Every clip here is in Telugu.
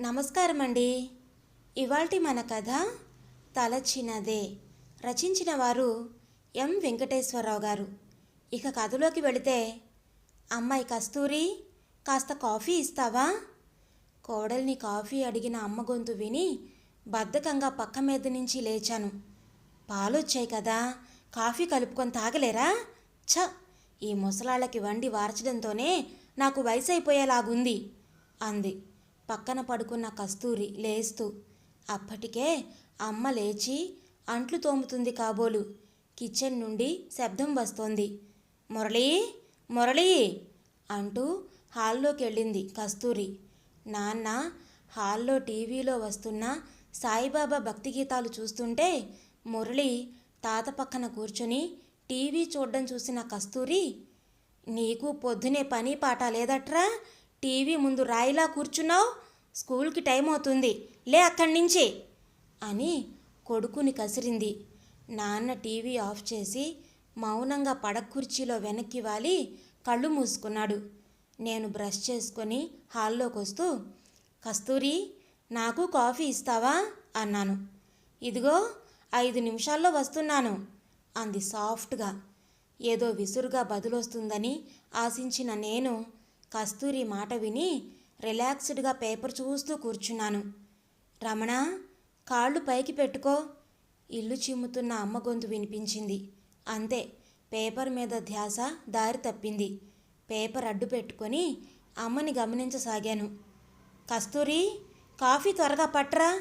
నమస్కారం అండి ఇవాల్టి మన కథ తలచినదే. రచించిన వారు ఎం వెంకటేశ్వరరావు గారు. ఇక కథలోకి వెళితే అమ్మాయి కస్తూరి కాస్త కాఫీ ఇస్తావా? కోడల్ని కాఫీ అడిగిన అమ్మ గొంతు విని బద్ధకంగా పక్క మీద నుంచి లేచాను. పాలొచ్చాయి కదా కాఫీ కలుపుకొని తాగలేరా? ఛ! ఈ ముసలాళ్ళకి వండి వార్చడంతోనే నాకు వయసు అయిపోయేలాగుంది అంది. పక్కన పడుకున్న కస్తూరి లేస్తూ అప్పటికే అమ్మ లేచి అంట్లు తోముతుంది కాబోలు. కిచెన్ నుండి శబ్దం వస్తోంది. మురళీ మురళీ అంటూ హాల్లోకి వెళ్ళింది కస్తూరి. నాన్న హాల్లో టీవీలో వస్తున్న సాయిబాబా భక్తి గీతాలు చూస్తుంటే మురళి తాత పక్కన కూర్చుని టీవీ చూడడం చూసిన కస్తూరి నీకు పొద్దునే పని పాట లేదట్రా? టీవీ ముందు రాయిలా కూర్చున్నావు? స్కూల్కి టైం అవుతుంది. లే అక్కడి నుంచి అని కొడుకుని కసిరింది. నాన్న టీవీ ఆఫ్ చేసి మౌనంగా పడక కుర్చీలో వెనక్కి వాలి కళ్ళు మూసుకున్నాడు. నేను బ్రష్ చేసుకొని హాల్లోకి వస్తూ కస్తూరి నాకు కాఫీ ఇస్తావా? అన్నాను. ఇదిగో ఐదు నిమిషాల్లో వస్తున్నాను అంది సాఫ్ట్గా. ఏదో విసురుగా బదులొస్తుందని ఆశించిన నేను కస్తూరి మాట విని రిలాక్స్డ్గా పేపర్ చూస్తూ కూర్చున్నాను. రమణ కాళ్ళు పైకి పెట్టుకో. ఇల్లు చిమ్ముతున్న అమ్మ గొంతు వినిపించింది. అంతే పేపర్ మీద ధ్యాస దారి తప్పింది. పేపర్ అడ్డు పెట్టుకొని అమ్మని గమనించసాగాను. కస్తూరి కాఫీ త్వరగా పట్రా?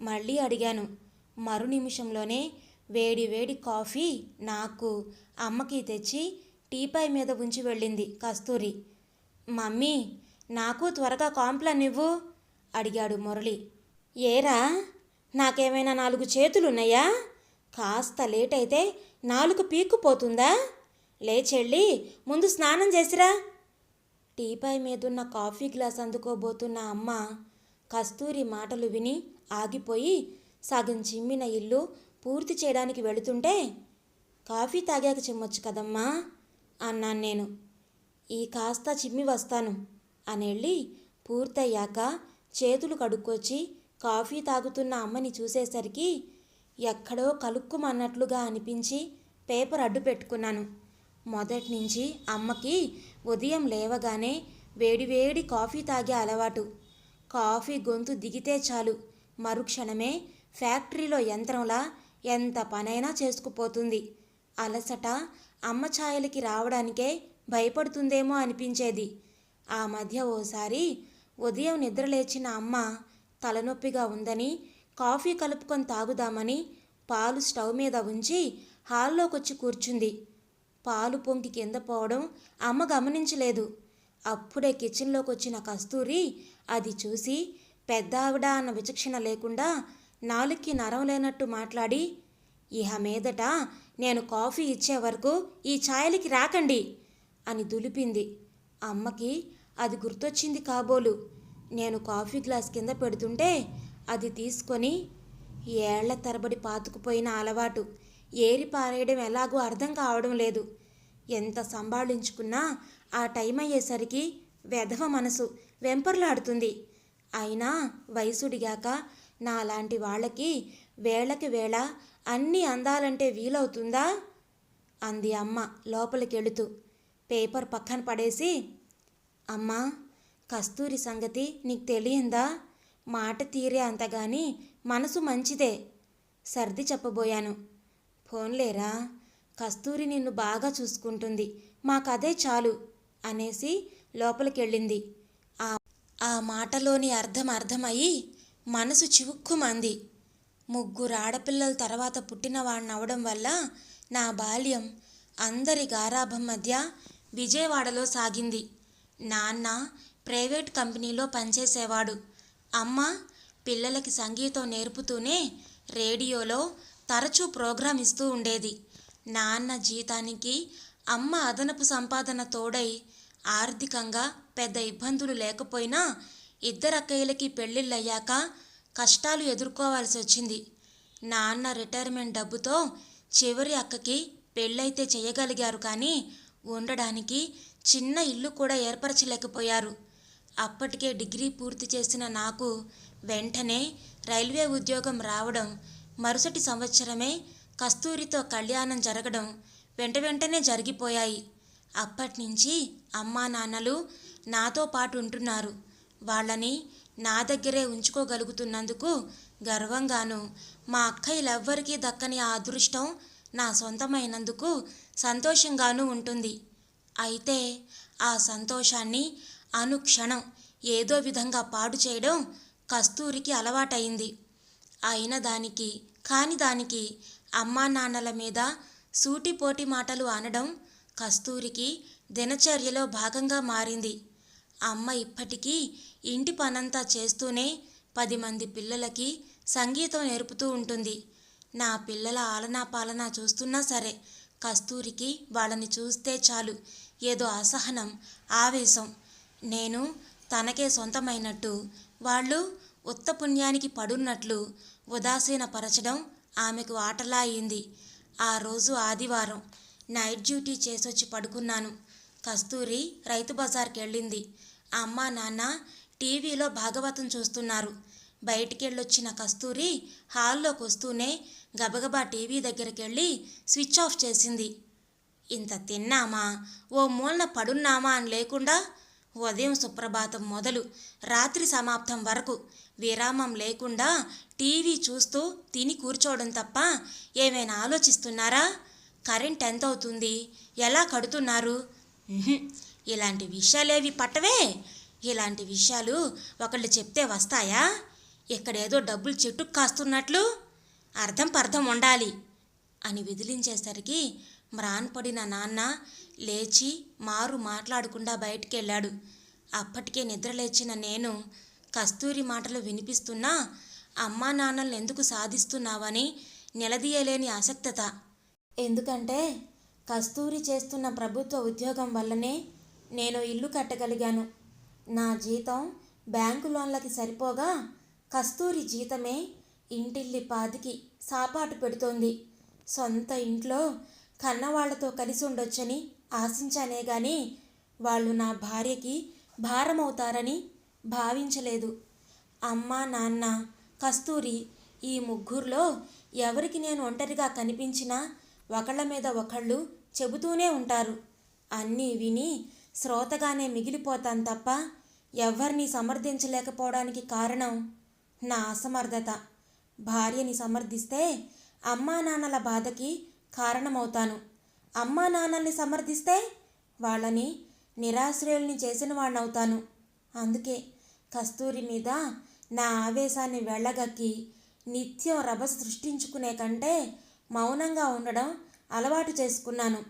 మళ్ళీ అడిగాను. మరు నిమిషంలోనే వేడి వేడి కాఫీ నాకు అమ్మకి తెచ్చి టీపాయ్ మీద ఉంచి వెళ్ళింది కస్తూరి. మమ్మీ నాకు త్వరగా కాంప్లన్ ఇవ్వు అడిగాడు మురళి. ఏరా నాకేమైనా నాలుగు చేతులున్నాయా? కాస్త లేట్ అయితే నాలుగు పీక్కుపోతుందా? లేచెళ్ళి ముందు స్నానం చేసిరా. టీపై మీదున్న కాఫీ గ్లాస్ అందుకోబోతున్న అమ్మ కస్తూరి మాటలు విని ఆగిపోయి సగం చిమ్మిన ఇల్లు పూర్తి చేయడానికి వెళుతుంటే కాఫీ తాగాక చిమ్మొచ్చు కదమ్మా అన్నాను నేను. ఈ కాస్త చిమ్మి వస్తాను అని వెళ్ళి పూర్తయ్యాక చేతులు కడుక్కొచ్చి కాఫీ తాగుతున్న అమ్మని చూసేసరికి ఎక్కడో కలుక్కుమన్నట్లుగా అనిపించి పేపర్ అడ్డు పెట్టుకున్నాను. మొదటి నుంచి అమ్మకి ఉదయం లేవగానే వేడివేడి కాఫీ తాగే అలవాటు. కాఫీ గొంతు దిగితే చాలు. మరుక్షణమే ఫ్యాక్టరీలో యంత్రంలా ఎంత పనైనా చేసుకుపోతుంది. అలసట అమ్మ ఛాయలకి రావడానికే భయపడుతుందేమో అనిపించేది. ఆ మధ్య ఓసారి ఉదయం నిద్రలేచిన అమ్మ తలనొప్పిగా ఉందని కాఫీ కలుపుకొని తాగుదామని పాలు స్టవ్ మీద ఉంచి హాల్లోకొచ్చి కూర్చుంది. పాలు పొంగి కింద పోవడం అమ్మ గమనించలేదు. అప్పుడే కిచెన్లోకి వచ్చిన కస్తూరి అది చూసి పెద్ద ఆవిడ అన్న విచక్షణ లేకుండా నాలుక్కి నరం లేనట్టు మాట్లాడి ఇహ మీదట నేను కాఫీ ఇచ్చే వరకు ఈ ఛాయలకి రాకండి. అని దులిపింది. అమ్మకి అది గుర్తొచ్చింది కాబోలు. నేను కాఫీ గ్లాస్ కింద పెడుతుంటే అది తీసుకొని ఏళ్ళ తరబడి పాతుకుపోయిన అలవాటు. ఏరి పారేయడం ఎలాగో అర్థం కావడం లేదు. ఎంత సంభాళించుకున్నా ఆ టైం అయ్యేసరికి వెధవ మనసు వెంపర్లాడుతుంది. అయినా వయసుడిగాక నాలాంటి వాళ్ళకి వేళకి వేళ అన్నీ అందాలంటే వీలవుతుందా? అంది అమ్మ లోపలికెళుతూ. పేపర్ పక్కన పడేసి అమ్మా కస్తూరి సంగతి నీకు తెలియందా? మాట తీరే అంతగాని మనసు మంచిదే సర్ది చెప్పబోయాను. ఫోన్లేరా కస్తూరి నిన్ను బాగా చూసుకుంటుంది మాకదే చాలు అనేసి లోపలికెళ్ళింది. ఆ ఆ మాటలోని అర్థం అర్థమయ్యి మనసు చివుక్కుమంది. ముగ్గురు ఆడపిల్లల తర్వాత పుట్టిన వాడినవడం వల్ల నా బాల్యం అందరి గారాభం మధ్య విజయవాడలో సాగింది. నాన్న ప్రైవేట్ కంపెనీలో పనిచేసేవాడు. అమ్మ పిల్లలకి సంగీతం నేర్పుతూనే రేడియోలో తరచూ ప్రోగ్రాం ఇస్తూ ఉండేది. నాన్న జీతానికి అమ్మ అదనపు సంపాదన తోడై ఆర్థికంగా పెద్ద ఇబ్బందులు లేకపోయినా ఇద్దరక్కయ్యలకి పెళ్ళిళ్ళయ్యాక కష్టాలు ఎదుర్కోవాల్సి వచ్చింది. నాన్న రిటైర్మెంట్ డబ్బుతో చివరి అక్కకి పెళ్ళైతే చేయగలిగారు కానీ ఉండడానికి చిన్న ఇల్లు కూడా ఏర్పరచలేకపోయారు. అప్పటికే డిగ్రీ పూర్తి చేసిన నాకు వెంటనే రైల్వే ఉద్యోగం రావడం మరుసటి సంవత్సరమే కస్తూరితో కళ్యాణం జరగడం వెంట వెంటనే జరిగిపోయాయి. అప్పటినుంచి అమ్మా నాన్నలు నాతో పాటు ఉంటున్నారు. వాళ్ళని నా దగ్గరే ఉంచుకోగలుగుతున్నందుకు గర్వంగాను మా అక్కయ్యలెవ్వరికీ దక్కని ఆ అదృష్టం నా సొంతమైనందుకు సంతోషంగానూ ఉంటుంది. అయితే ఆ సంతోషాన్ని అనుక్షణం ఏదో విధంగా పాడు చేయడం కస్తూరికి అలవాటైంది అయిన దానికి కాని దానికి అమ్మా నాన్నల మీద సూటిపోటి మాటలు అనడం కస్తూరికి దినచర్యలో భాగంగా మారింది. అమ్మ ఇప్పటికీ ఇంటి పనంతా చేస్తూనే పది మంది పిల్లలకి సంగీతం నేర్పుతూ ఉంటుంది. నా పిల్లల ఆలనా పాలనా చూస్తున్నా సరే కస్తూరికి వాళ్ళని చూస్తే చాలు. ఏదో అసహనం ఆవేశం. నేను తనకే సొంతమైనట్టు వాళ్ళు ఉత్త పుణ్యానికి పడున్నట్లు ఉదాసీనపరచడం ఆమెకు ఆటలా అయింది ఆ రోజు ఆదివారం నైట్ డ్యూటీ చేసొచ్చి పడుకున్నాను. కస్తూరి రైతు బజార్కి వెళ్ళింది అమ్మ నాన్న టీవీలో భాగవతం చూస్తున్నారు. బయటికెళ్ళొచ్చిన కస్తూరి హాల్లోకి వస్తూనే గబగబా టీవీ దగ్గరికి వెళ్ళి స్విచ్ ఆఫ్ చేసింది. ఇంత తిన్నామా? ఓ మూలన పడున్నామా? అని లేకుండా ఉదయం సుప్రభాతం మొదలు రాత్రి సమాప్తం వరకు విరామం లేకుండా టీవీ చూస్తూ తిని కూర్చోవడం తప్ప ఏమైనా ఆలోచిస్తున్నారా? కరెంట్ ఎంత అవుతుంది ఎలా కడుతున్నారు? ఇలాంటి విషయాలేవి పట్టవే? ఇలాంటి విషయాలు ఒకళ్ళు చెప్తే వస్తాయా? ఇక్కడేదో డబ్బులు చెట్టుకు కాస్తున్నట్లు అర్థం పర్థం ఉండాలి అని విదిలించేసరికి మ్రాన్పడిన నాన్న లేచి మారు మాట్లాడకుండా బయటికెళ్ళాడు. అప్పటికే నిద్రలేచిన నేను కస్తూరి మాటలు వినిపిస్తున్నా అమ్మా నాన్నల్ని ఎందుకు సాధిస్తున్నావని నిలదీయలేని ఆసక్తత. ఎందుకంటే కస్తూరి చేస్తున్న ప్రభుత్వ ఉద్యోగం వల్లనే నేను ఇల్లు కట్టగలిగాను. నా జీతం బ్యాంకు లోన్లకి సరిపోగా కస్తూరి జీతమే ఇంటిల్లి పాదికి సాపాటు పెడుతోంది. సొంత ఇంట్లో కన్నవాళ్ళతో కలిసి ఉండొచ్చని ఆశించానే గాని వాళ్ళు నా భార్యకి భారమవుతారని భావించలేదు. అమ్మ నాన్న కస్తూరి ఈ ముగ్గురులో ఎవరికి నేను ఒంటరిగా కనిపించినా ఒకళ్ళ మీద ఒకళ్ళు చెబుతూనే ఉంటారు. అన్నీ విని శ్రోతగానే మిగిలిపోతాను తప్ప ఎవరిని సమర్థించలేకపోవడానికి కారణం నా అసమర్థత. భార్యని సమర్థిస్తే అమ్మా నాన్నల బాధకి కారణమవుతాను. అమ్మా నాన్నల్ని సమర్థిస్తే వాళ్ళని నిరాశ్రయుల్ని చేసిన వాడినవుతాను అందుకే కస్తూరి మీద నా ఆవేశాన్ని వెళ్ళగక్కి నిత్యం రభస సృష్టించుకునే కంటే మౌనంగా ఉండడం అలవాటు చేసుకున్నాను.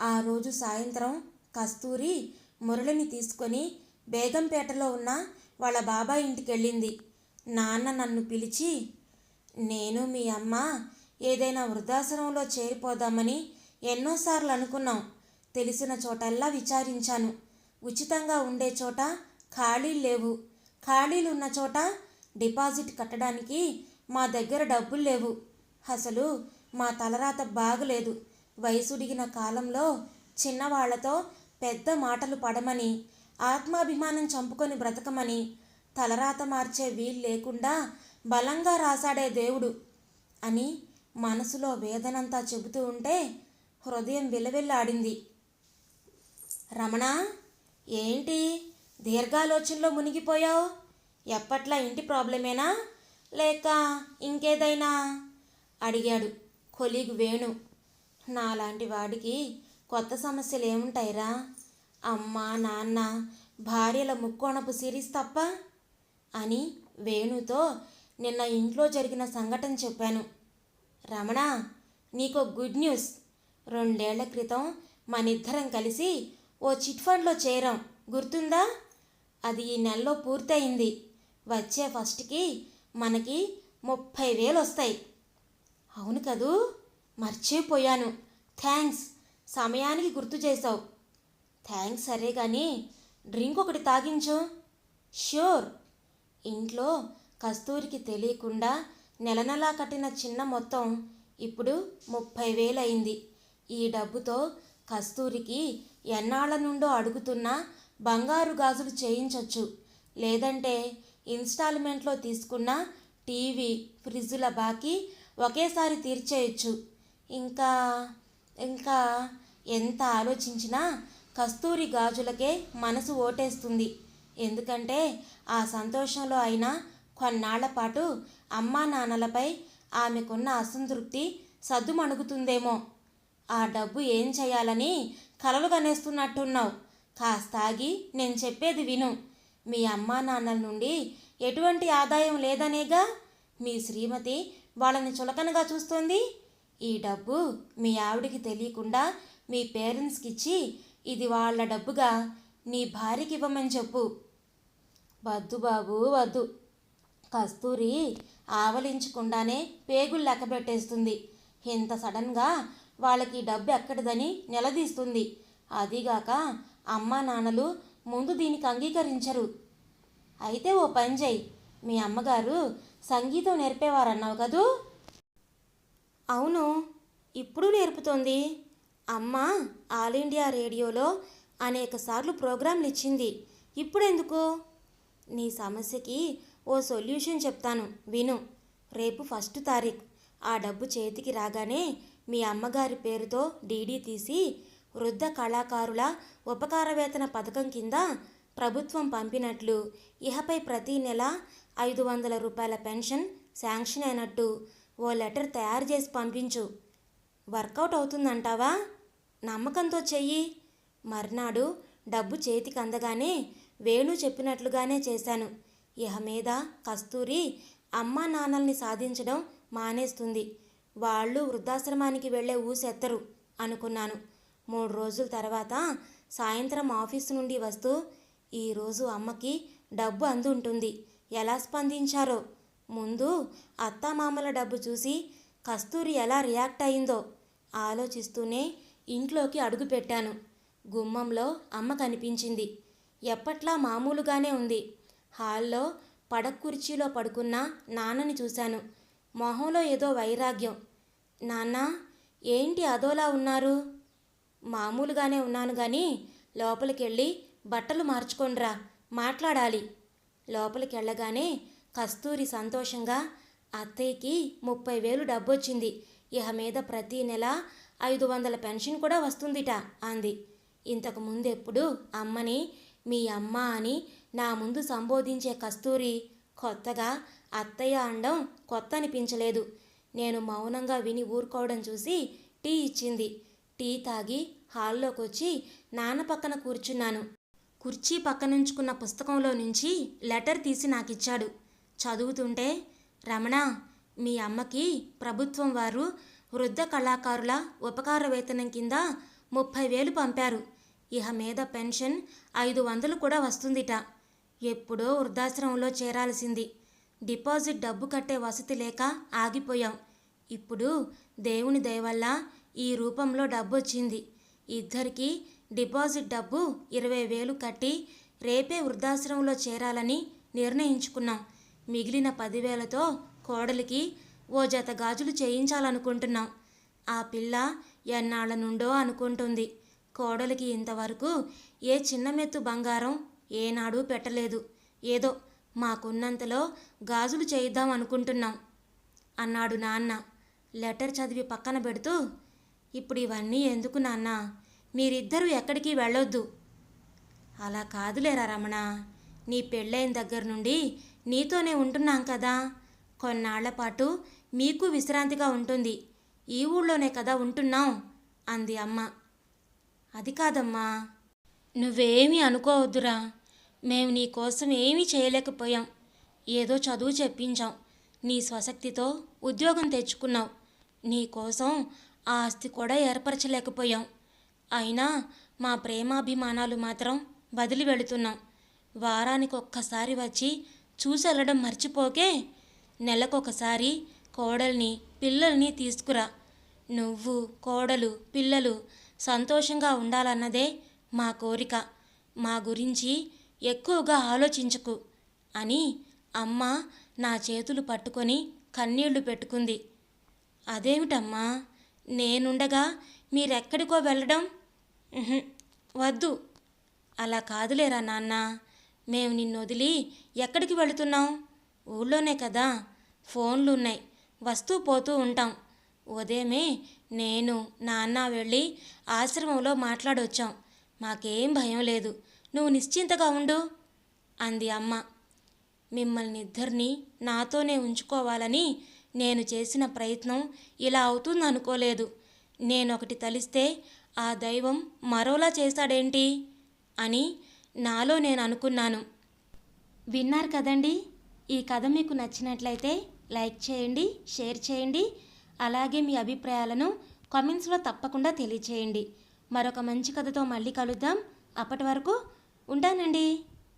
ఆ రోజు సాయంత్రం కస్తూరి మురళిని తీసుకొని బేగంపేటలో ఉన్న వాళ్ళ బాబాయ్ ఇంటికి వెళ్ళింది నాన్న నన్ను పిలిచి నేను మీ అమ్మ ఏదైనా వృద్ధాశ్రమంలో చేరిపోదామని ఎన్నోసార్లు అనుకున్నాం. తెలిసిన చోటల్లా విచారించాను. ఉచితంగా ఉండే చోట ఖాళీలు లేవు. ఖాళీలు ఉన్న చోట డిపాజిట్ కట్టడానికి మా దగ్గర డబ్బులు లేవు. అసలు మా తలరాత బాగలేదు. వయసుడిగిన కాలంలో చిన్నవాళ్ళతో పెద్ద మాటలు పడమని ఆత్మాభిమానం చంపుకొని బ్రతకమని తలరాత మార్చే వీలు లేకుండా బలంగా రాశాడే దేవుడు అని మనసులో వేదనంతా చెబుతూ ఉంటే హృదయం విలవిల్లాడింది. రమణ ఏంటి? దీర్ఘాలోచనలో మునిగిపోయావు? ఎప్పట్లా ఇంటి ప్రాబ్లమేనా? లేక ఇంకేదైనా? అడిగాడు కొలీగ్ వేణు. నాలాంటి వాడికి కొత్త సమస్యలు ఏముంటాయిరా అమ్మ నాన్న భార్యల ముక్కోణపు సిరీస్ తప్ప? అని వేణుతో నిన్న ఇంట్లో జరిగిన సంఘటన చెప్పాను. రమణ నీకో గుడ్ న్యూస్. రెండేళ్ళ క్రితం మనిద్దరం కలిసి ఓ చిట్ ఫండ్లో చేరాం. గుర్తుందా? అది ఈ నెలలో పూర్తయింది. వచ్చే ఫస్ట్కి మనకి ముప్పై వేలు వస్తాయి. అవును కదూ? మర్చిపోయాను. థ్యాంక్స్ సమయానికి గుర్తు చేసావు థ్యాంక్స్ సరే కానీ డ్రింక్ ఒకటి తాగించు. ష్యూర్. ఇంట్లో కస్తూరికి తెలియకుండా నెల నెలా కట్టిన చిన్న మొత్తం ఇప్పుడు ముప్పై వేలయింది ఈ డబ్బుతో కస్తూరికి ఎన్నాళ్ళ నుండో అడుగుతున్న బంగారు గాజులు చేయించవచ్చు లేదంటే ఇన్స్టాల్మెంట్లో తీసుకున్న టీవీ ఫ్రిడ్జుల బాకీ ఒకేసారి తీర్చేయచ్చు. ఇంకా ఇంకా ఎంత ఆలోచించినా కస్తూరి గాజులకే మనసు ఓటేస్తుంది. ఎందుకంటే ఆ సంతోషంలో అయినా కొన్నాళ్ళ పాటు అమ్మా నాన్నలపై ఆమెకున్న అసంతృప్తి సద్దుమణుగుతుందేమో. ఆ డబ్బు ఏం చేయాలని కలలు కనేస్తున్నట్టున్నావు. కాస్తాగి నేను చెప్పేది విను. మీ అమ్మా నాన్నల నుండి ఎటువంటి ఆదాయం లేదనేగా? మీ శ్రీమతి వాళ్ళని చులకనగా చూస్తోంది. ఈ డబ్బు మీ ఆవిడికి తెలియకుండా మీ పేరెంట్స్కి ఇచ్చి ఇది వాళ్ళ డబ్బుగా నీ భార్యకి ఇవ్వమని చెప్పు. వద్దు బాబు వద్దు. కస్తూరి ఆవలించకుండానే పేగులు లెక్క పెట్టేస్తుంది. ఇంత సడన్గా వాళ్ళకి డబ్బు ఎక్కడిదని నిలదీస్తుంది. అదిగాక అమ్మా నాన్నలు ముందు దీనికి అంగీకరించరు. అయితే ఓ పని చేయి మీ అమ్మగారు సంగీతం నేర్పేవారన్నావు కదూ? అవును. ఇప్పుడు నేర్పుతోంది. అమ్మ ఆల్ ఇండియా రేడియోలో అనేకసార్లు ప్రోగ్రాంలు ఇచ్చింది ఇప్పుడెందుకు? నీ సమస్యకి ఓ సొల్యూషన్ చెప్తాను. విను. రేపు ఫస్ట్ తారీఖు. ఆ డబ్బు చేతికి రాగానే మీ అమ్మగారి పేరుతో డీడీ తీసి వృద్ధ కళాకారుల ఉపకార వేతన పథకం కింద ప్రభుత్వం పంపినట్లు ఇహపై ప్రతి నెల ఐదు వందల రూపాయల పెన్షన్ శాంక్షన్ అయినట్టు ఓ లెటర్ తయారు చేసి పంపించు. వర్కౌట్ అవుతుందంటావా? నమ్మకంతో చెయ్యి. మర్నాడు డబ్బు చేతికి అందగానే వేణు చెప్పినట్లుగానే చేశాను. ఇహ మీద కస్తూరి అమ్మా నాన్నల్ని సాధించడం మానేస్తుంది. వాళ్ళు వృద్ధాశ్రమానికి వెళ్ళే ఊసెత్తరు అనుకున్నాను. మూడు రోజుల తర్వాత సాయంత్రం ఆఫీసు నుండి వస్తూ ఈరోజు అమ్మకి డబ్బు అందుంటుంది. ఎలా స్పందించారో? ముందు అత్తామామల డబ్బు చూసి కస్తూరి ఎలా రియాక్ట్ అయిందో ఆలోచిస్తూనే ఇంట్లోకి అడుగుపెట్టాను గుమ్మంలో అమ్మ కనిపించింది. ఎప్పట్లా మామూలుగానే ఉంది. హాల్లో పడక్ కుర్చీలో పడుకున్న నాన్నని చూశాను. మొహంలో ఏదో వైరాగ్యం. నాన్న ఏంటి అదోలా ఉన్నారు? మామూలుగానే ఉన్నాను కానీ లోపలికెళ్ళి బట్టలు మార్చుకోండ్రా మాట్లాడాలి. లోపలికి వెళ్ళగానే కస్తూరి సంతోషంగా అత్తయ్యకి ముప్పై వేలు డబ్బొచ్చింది. ఇహ మీద ప్రతి నెల ఐదు వందల పెన్షన్ కూడా వస్తుందిట అంది. ఇంతకు ముందెప్పుడు అమ్మని మీ అమ్మ అని నా ముందు సంబోధించే కస్తూరి కొత్తగా అత్తయ్య అనడం కొత్త అనిపించలేదు. నేను మౌనంగా విని ఊరుకోవడం చూసి టీ ఇచ్చింది. టీ తాగి హాల్లోకి వచ్చి నాన్న పక్కన కూర్చున్నాను. కుర్చీ పక్కనుంచుకున్న పుస్తకంలో నుంచి లెటర్ తీసి నాకిచ్చాడు. చదువుతుంటే రమణ మీ అమ్మకి ప్రభుత్వం వారు వృద్ధ కళాకారుల ఉపకార వేతనం కింద ముప్పై వేలు పంపారు. ఇహ మీద పెన్షన్ ఐదు వందలు కూడా వస్తుందిట. ఎప్పుడో వృద్ధాశ్రమంలో చేరాల్సింది. డిపాజిట్ డబ్బు కట్టే వసతి లేక ఆగిపోయాం. ఇప్పుడు దేవుని దయవల్ల ఈ రూపంలో డబ్బు వచ్చింది ఇద్దరికి డిపాజిట్ డబ్బు ఇరవై వేలు కట్టి రేపే వృద్ధాశ్రమంలో చేరాలని నిర్ణయించుకున్నాం. మిగిలిన పదివేలతో కోడలికి ఓ జత గాజులు చేయించాలనుకుంటున్నాం. ఆ పిల్ల ఎన్నాళ్ళ నుండో అనుకుంటుంది. కోడలికి ఇంతవరకు ఏ చిన్న మెత్తు బంగారం ఏనాడు పెట్టలేదు. ఏదో మాకున్నంతలో గాజులు చేయిద్దాం అనుకుంటున్నాం అన్నాడు నాన్న. లెటర్ చదివి పక్కన పెడుతూ ఇప్పుడు ఇవన్నీ ఎందుకు నాన్న? మీరిద్దరూ ఎక్కడికి వెళ్ళొద్దు. అలా కాదులేరా రమణ. నీ పెళ్ళైన దగ్గర నుండి నీతోనే ఉంటున్నాం కదా. కొన్నాళ్ళ పాటు మీకు విశ్రాంతిగా ఉంటుంది. ఈ ఊళ్ళోనే కదా ఉంటున్నాం అంది అమ్మ. అది కాదమ్మా. నువ్వేమీ అనుకోవద్దురా. మేము నీ కోసం ఏమీ చేయలేకపోయాం. ఏదో చదువు చెప్పించాం. నీ స్వశక్తితో ఉద్యోగం తెచ్చుకున్నావు నీ కోసం ఆస్తి కూడా ఏర్పరచలేకపోయాం. అయినా మా ప్రేమాభిమానాలు మాత్రం వదిలి వెళుతున్నాం. వారానికి ఒక్కసారి వచ్చి చూసి వెళ్ళడం మర్చిపోకే నెలకొకసారి కోడల్ని పిల్లల్ని తీసుకురా. నువ్వు కోడలు పిల్లలు సంతోషంగా ఉండాలన్నదే మా కోరిక. మా గురించి ఎక్కువగా ఆలోచించకు అని అమ్మ నా చేతులు పట్టుకొని కన్నీళ్ళు పెట్టుకుంది. అదేమిటమ్మా? నేనుండగా మీరెక్కడికో వెళ్ళడం? వద్దు. అలా కాదులేరా నాన్న. మేము నిన్ను వదిలి ఎక్కడికి వెళుతున్నాం? ఊళ్ళోనే కదా. ఫోన్లు ఉన్నాయి వస్తూ పోతూ ఉంటాం. ఉదయమే నేను నాన్న వెళ్ళి ఆశ్రమంలో మాట్లాడొచ్చాం. మాకేం భయం లేదు. నువ్వు నిశ్చింతగా ఉండు అంది అమ్మ. మిమ్మల్ని ఇద్దరిని నాతోనే ఉంచుకోవాలని నేను చేసిన ప్రయత్నం ఇలా అవుతుంది అనుకోలేదు. నేను ఒకటి తలిస్తే ఆ దైవం మరోలా చేశాడేంటి అని నాలో నేను అనుకున్నాను. విన్నారు కదండి ఈ కథ మీకు నచ్చినట్లయితే లైక్ చేయండి షేర్ చేయండి. అలాగే మీ అభిప్రాయాలను కామెంట్స్లో తప్పకుండా తెలియచేయండి. మరొక మంచి కథతో మళ్ళీ కలుద్దాం. అప్పటి వరకు ఉంటానండి.